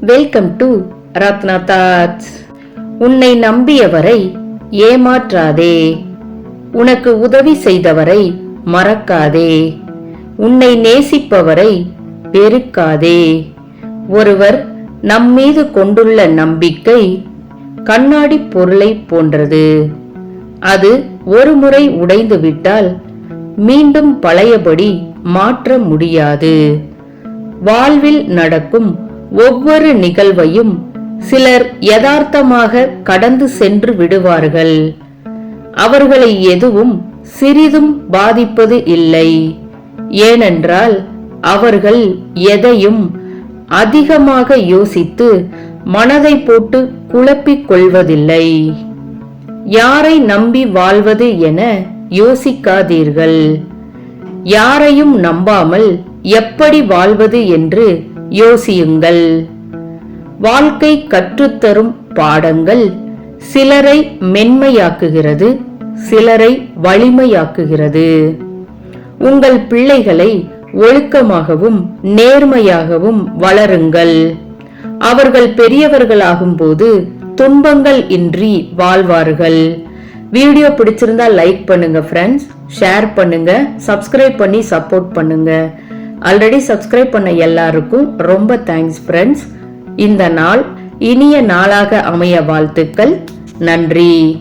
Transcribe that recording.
Welcome to Ratna thoughts உன்னை நம்பியவரை ஏமாற்றாதே. உனக்கு உதவி செய்தவரை மறக்காதே. உன்னை நேசிப்பவரை பெருக்காதே ஒருவர் நம்மீது கொண்டுள்ள நம்பிக்கை கண்ணாடி பொருளை போன்றது. அது ஒருமுறை உடைந்துவிட்டால் மீண்டும் பழையபடி மாற்ற முடியாது. வாழ்வில் நடக்கும் ஒவ்வொரு நிகழ்வையும் சிலர் யதார்த்தமாக கடந்து சென்று விடுவார்கள். அவர்களை எதுவும் சிறிதும் பாதிப்பது இல்லை. ஏனென்றால் அவர்கள் எதையும் அதிகமாக யோசித்து மனதை போட்டு குழப்பிக் கொள்வதில்லை. யாரை நம்பி வாழ்வது என யோசிக்காதீர்கள். யாரையும் நம்பாமல் எப்படி வாழ்வது என்று யோசியுங்கள். வாழ்க்கை கற்றுத்தரும் பாடங்கள் சிலரை மென்மையாக்குகிறது சிலரை வலிமையாக்குகிறது. உங்கள் பிள்ளைகளை ஒழுக்கமாகவும் நேர்மையாகவும் வளருங்கள். அவர்கள் பெரியவர்களாகும்போது துன்பங்கள் இன்றி வாழ்வார்கள். வீடியோ பிடிச்சிருந்தா லைக் பண்ணுங்க ஃப்ரெண்ட்ஸ் ஷேர் பண்ணுங்க சப்ஸ்கிரைப் பண்ணி சப்போர்ட் பண்ணுங்க. ஆல்ரெடி சப்ஸ்கிரைப் பண்ண எல்லாருக்கும் ரொம்ப தேங்க்ஸ் ஃப்ரெண்ட்ஸ் இந்த நாள் இனிய நாளாக அமைய வாழ்த்துக்கள். நன்றி.